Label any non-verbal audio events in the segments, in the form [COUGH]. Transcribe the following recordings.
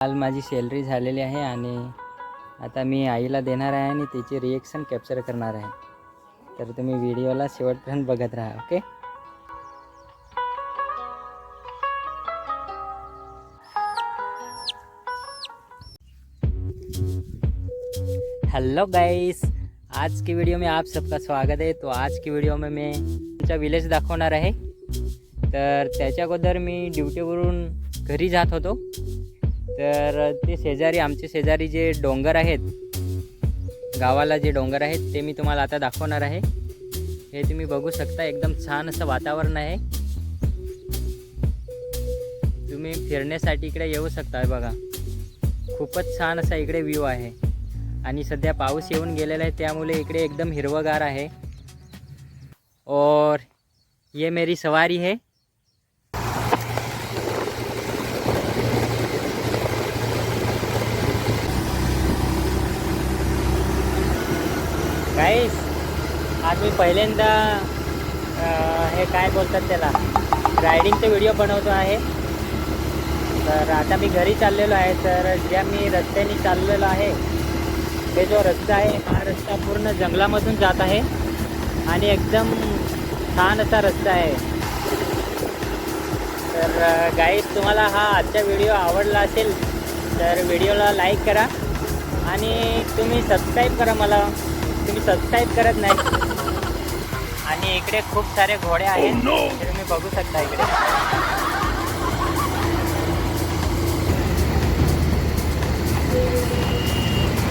काल माझी सॅलरी झालेली आहे आणि आता मी आईला देणार आहे आणि तिची रिएक्शन कॅप्चर करणार आहे. तर तुम्ही व्हिडिओला शेवटपर्यंत बघत राहा ओके हेलो गाइस आज की वीडियो में आप सबका स्वागत आहे तो आज की व्हिडिओ में मी तुमचा विलेज दाखवणार आहे. तर त्याच्या अगोदर मी ड्युटीवरून घरी जात होतो. तर ते शेजारी आमचे शेजारी जे डोंगर आहेत गावाला जे डोंगर आहेत ते मी तुम्हाला आता दाखवणार आहे. हे तुम्ही बघू शकता एकदम छान असं वातावरण आहे. तुम्ही फिरण्यासाठी इकडे येऊ शकता बघा. खूपच छान असा इकडे व्ह्यू आहे. आणि सध्या पाऊस येऊन गेलेला आहे त्यामुळे इकडे एकदम हिरवगार आहे. और ये मेरी सवारी है। गाईस आज मी पहिल्यांदा हे काय बोलतात त्याला? रायडिंगचा व्हिडिओ बनवतो आहे. तर आता मी घरी चाललेलो आहे तर ज्या मी रस्त्याने चाललेलो आहे हे जो रस्ता आहे हा रस्ता पूर्ण जंगलामधून जात आहे. आणि एकदम छान असा रस्ता आहे. तर गाईड तुम्हाला हा आजचा व्हिडिओ आवडला असेल तर व्हिडिओला लाईक करा. आणि तुम्ही सबस्क्राईब करा मला. तुम्ही सबस्क्राईब करत नाही. आणि इकडे खूप सारे घोडे आहेत. ते तुम्ही बघू शकता इकडे.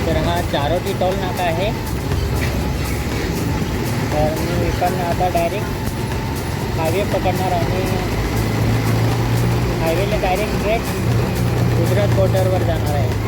तर हा चारोटी टोल नाका आहे. तर मी पण आता डायरेक्ट हायवे पकडणार आणि हायवेला डायरेक्ट ट्रेक गुजरात बॉर्डरवर जाणार आहे.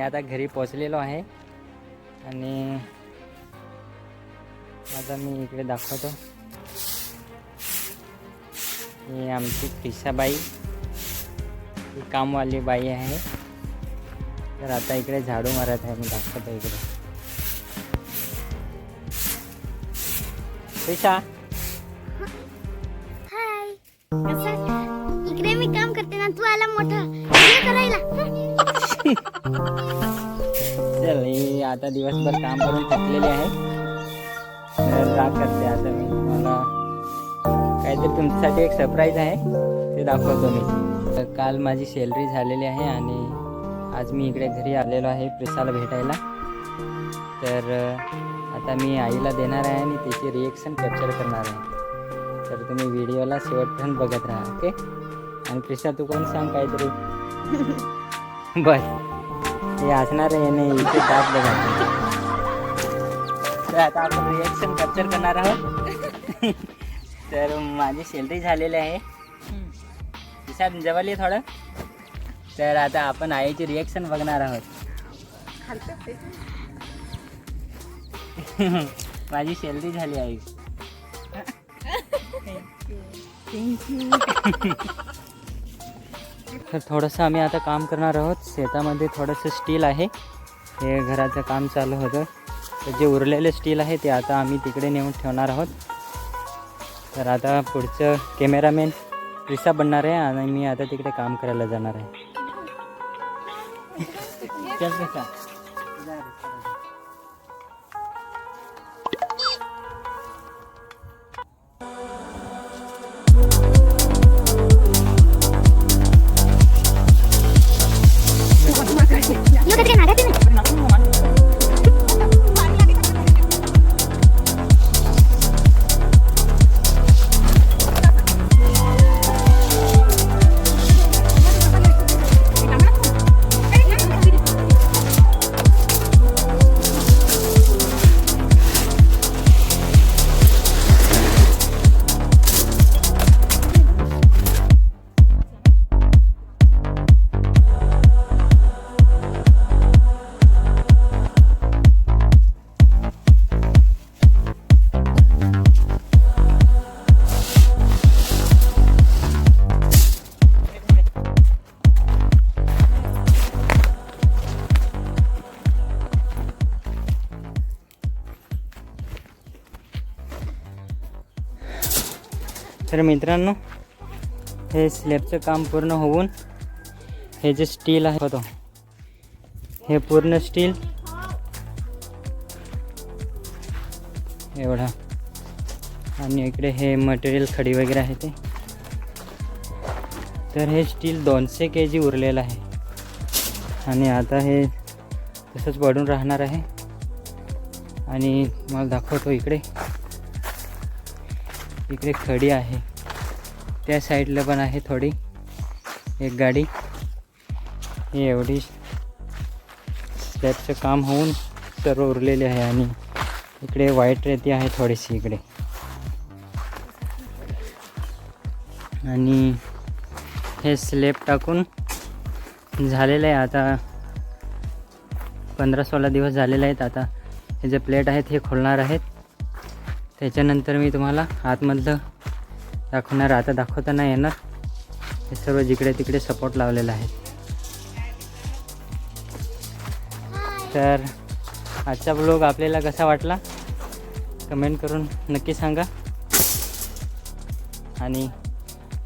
मी आता घरी पोचलेलो आहे. आणि आता मी इकडे दाखवतो. ही आमची पिसाबाई ही कामवाली बाई आहे. तर आता इकडे झाडू मारत आहे. मी दाखवतो इकडे. पिशा हाय. इकडे मी काम करते ना. तू आला मोठा. करायला चल हे आता दिवसभर काम करून थकलेले आहे. तर राग करते आता मी. मला काहीतरी तुमच्यासाठी एक सरप्राईज आहे. ते दाखवतो मी. तर काल माझी सॅलरी झालेली आहे आणि आज मी इकडे घरी आलेलो आहे प्रिसाला भेटायला. तर आता मी आईला देणार आहे आणि त्याची रिएक्शन कॅप्चर करणार आहे. तर तुम्ही व्हिडिओला शेवटपर्यंत बघत राहा ओके आणि प्रिसा तू कोण सांग काहीतरी? [LAUGHS] बस. हे असणार आहे याने इथे दात बघा तर आता आपण रिएक्शन कॅप्चर करणार आहोत. [LAUGHS] तर माझी सॅलरी झालेली आहे. हिसाब जवळ ये थोडं. तर आता आपण आईची रिएक्शन बघणार आहोत. [LAUGHS] माझी सॅलरी झाली आई. [LAUGHS] तर थोडंसं आम्ही आता काम करणार आहोत. शेतामध्ये थोडंसं स्टील आहे. हे घराचं काम चालू होतं. तर जे उरलेले स्टील आहे ते आता आम्ही तिकडे नेऊन ठेवणार आहोत. तर आता पुढचं कॅमेरामॅन रिसा बनणार आहे आणि मी आता तिकडे काम करायला जाणार आहे. तर मित्रांनो हे स्लॅबचं काम पूर्ण होऊन हे जे स्टील आहे होतं हे पूर्ण स्टील एवढा. आणि इकडे हे मटेरियल खडी वगैरे आहे ते. तर हे स्टील दोनशे के जी उरलेलं आहे. आणि आता हे तसंच पडून राहणार आहे. आणि मला दाखवतो इकडे. इकडे खडी आहे. त्या साईडला पण आहे थोडी. एक गाडी. ही एवढी स्लॅबचं काम होऊन सर्व उरलेले आहे आणि इकडे वाईट रेती आहे थोडीशी इकडे. आणि हे स्लेप टाकून झालेलं आहे आता. पंधरा सोळा दिवस झालेले आहेत आता. हे जे प्लेट आहेत हे खोलणार आहेत. त्याच्यानंतर मी तुम्हाला आतमधलं दाखवणार आता दाखवता नाही येणार. हे सर्व जिकडे तिकडे सपोर्ट लावलेलं आहे. तर आजचा ब्लॉग आपल्याला कसा वाटला? कमेंट करून नक्की सांगा. आणि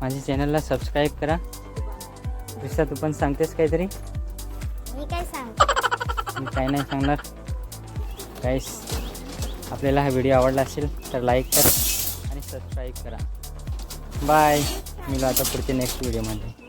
माझ्या चॅनलला सबस्क्राईब करा. दिसा तू पण सांगतेस काहीतरी? मी काय सांग? मी काय नाही सांगणार. काहीच आपल्याला हा व्हिडिओ आवडला असेल तर लाईक करा आणि सबस्क्राईब करा. बाय. मिळू आता पुढच्या नेक्स्ट व्हिडिओमध्ये